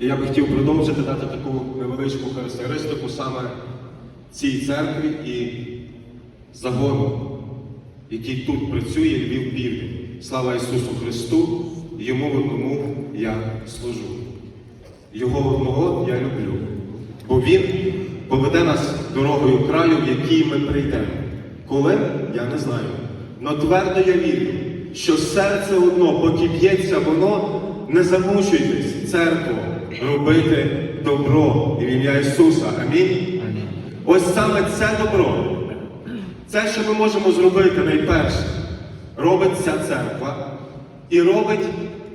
І я би хотів продовжити дати таку невеличку характеристику саме цій церкві і загону, який тут працює Львів Південь. Слава Ісусу Христу! Йому одному я служу. Його одного я люблю, бо Він поведе нас дорогою краю, в який ми прийдемо. Коли я не знаю. Но твердо я вірю, що серце одно, поки б'ється воно, не замучуйтесь, церкво, робити добро і в ім'я Ісуса. Амінь. Ось саме це добро, це, що ми можемо зробити найперше, робить ця церква і робить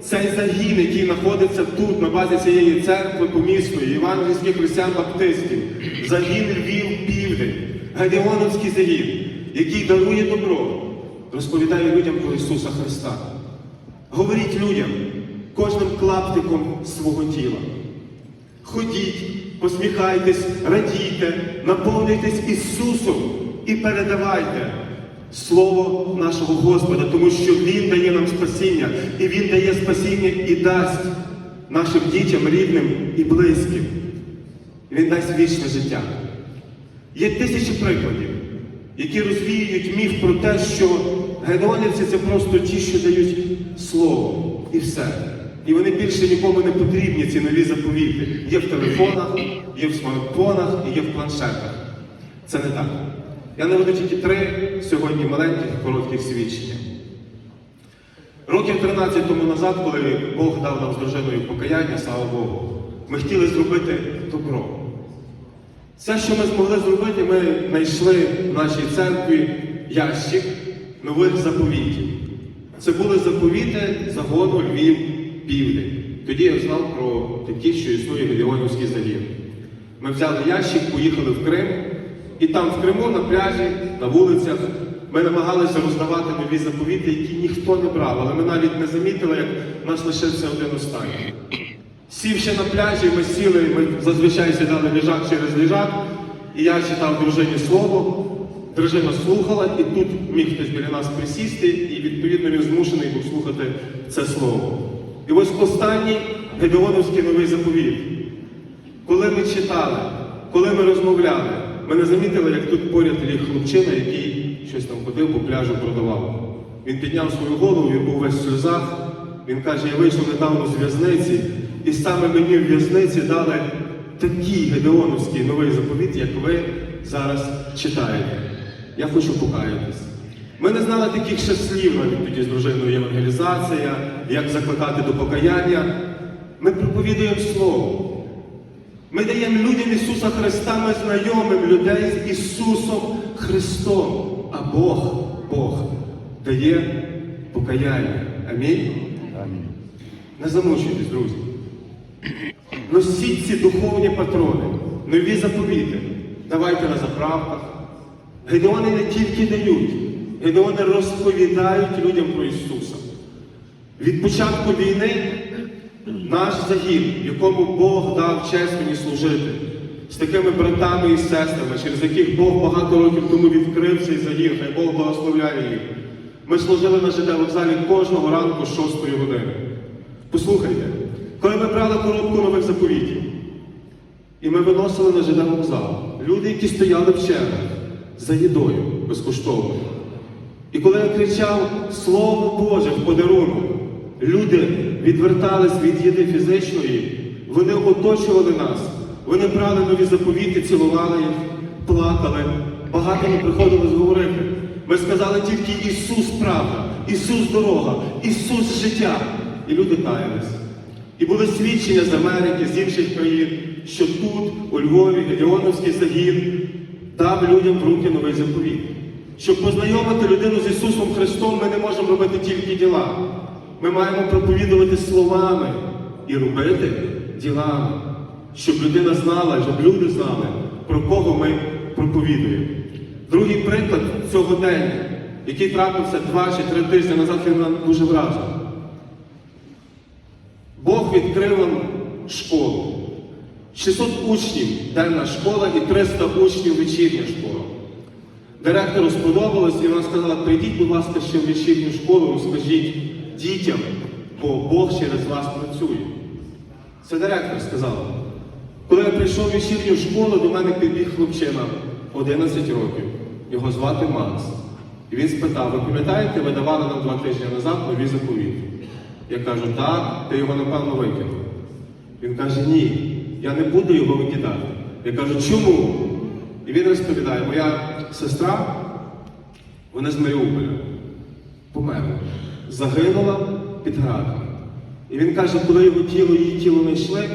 цей загін, який знаходиться тут, на базі цієї церкви по місту, Євангельських християн баптистів, загін Львів Південь, Гадіоновський загін, який дарує добро, розповідає людям про Ісуса Христа. Говоріть людям кожним клаптиком свого тіла. Ходіть, посміхайтесь, радійте, наповнюйтесь Ісусом і передавайте Слово нашого Господа, тому що Він дає нам спасіння, і Він дає спасіння і дасть нашим дітям, рідним і близьким. Він дасть вічне життя. Є тисячі прикладів, які розвіюють міф про те, що гедонівці це просто ті, що дають слово і все. І вони більше нікому не потрібні, ці нові заповіти. Є в телефонах, є в смартфонах і є в планшетах. Це не так. Я наведу тільки три сьогодні маленьких коротких свідчення. Років 13 тому назад, коли Бог дав нам з дружиною покаяння, слава Богу, ми хотіли зробити добро. Все, що ми змогли зробити, ми знайшли в нашій церкві ящик нових заповітів. Це були заповіти загону Львів Південь. Тоді я знав про такі, що існує Геліонівський загін. Ми взяли ящик, поїхали в Крим, і там в Криму на пляжі, на вулицях, ми намагалися роздавати нові заповіти, які ніхто не брав, але ми навіть не замітили, як нас лишився один останній. Сівши на пляжі, ми сіли, ми зазвичай сідали ліжак через ліжак, і я читав дружині слово, дружина слухала, і тут міг хтось біля нас присісти, і відповідно він змушений був слухати це слово. І ось останній Гедеоновський новий заповіт. Коли ми читали, коли ми розмовляли, ми не замітили, як тут поряд ліг хлопчина, який щось там ходив по пляжу продавав. Він підняв свою голову, він був весь в сльозах. Він каже, я вийшов недавно з в'язниці, і саме мені в в'язниці дали такий Гедеоновський новий заповіт, як ви зараз читаєте. Я хочу покаятись. Ми не знали таких ще слів навіть тоді з дружиною євангелізація, як закликати до покаяння. Ми проповідуємо Слово. Ми даємо людям Ісуса Христа, ми знайомим людей з Ісусом Христом. А Бог, Бог дає покаяння. Амінь. Не замучуйтесь, друзі. Носіть ці духовні патрони, нові заповіти. Давайте на заправках. Гедеони не тільки дають, гедеони розповідають людям про Ісуса. Від початку війни наш загін, якому Бог дав честь мені служити, з такими братами і сестрами, через яких Бог багато років тому відкрив цей загін, хай Бог благословляє їх. Ми служили на ЖД вокзалі кожного ранку з 6 години. Послухайте, коли ми брали коробку нових заповітів, і ми виносили на ЖД вокзал, люди, які стояли в чергах за їдою безкоштовно. І коли я кричав Слово Боже в подарунок, люди відвертались від їди фізичної, вони оточували нас, вони брали нові заповіти, цілували їх, плакали. Багато не приходилось говорити. Ми сказали тільки Ісус правда, Ісус дорога, Ісус життя. І люди каялись. І були свідчення з Америки, з інших країн, що тут, у Львові, Геліоновський загін дав людям в руки новий заповіт. Щоб познайомити людину з Ісусом Христом, ми не можемо робити тільки діла. Ми маємо проповідувати словами і робити ділами, щоб людина знала, щоб люди знали, про кого ми проповідуємо. Другий приклад цього дня, який трапився два чи три тижні назад, він нам дуже вразив. Бог відкрив нам школу. 600 учнів денна школа і 300 учнів вечірня школа. Директору сподобалось, і вона сказала, прийдіть, будь ласка, ще в вечірню школу, розкажіть дітям, бо Бог через вас працює. Це директор сказала. Коли я прийшов в вечірню школу, до мене підбіг хлопчина 11 років. Його звати Макс. І він спитав: ви пам'ятаєте, ви давали нам два тижні назад нові заповіти? Я кажу, так, ти його напевно викинув. Він каже, ні, я не буду його викидати. Я кажу, чому? І він розповідає, моя сестра, вона з Маріуполя, померла, загинула під градом. І він каже, коли його тіло, її тіло знайшли,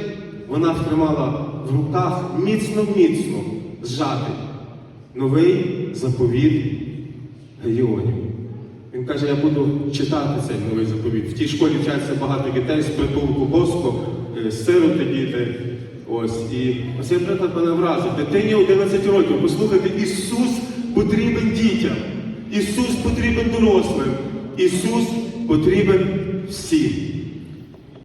вона втримала в руках міцно-міцно зжатий новий заповіт Геонів. Він каже, я буду читати цей новий заповіт. В тій школі вчаться багато дітей з притулку Боско, е, сироти діти. Ось і оцей приклад мене вразив. Дитині 11 років. Послухайте, Ісус потрібен дітям. Ісус потрібен дорослим. Ісус потрібен всім.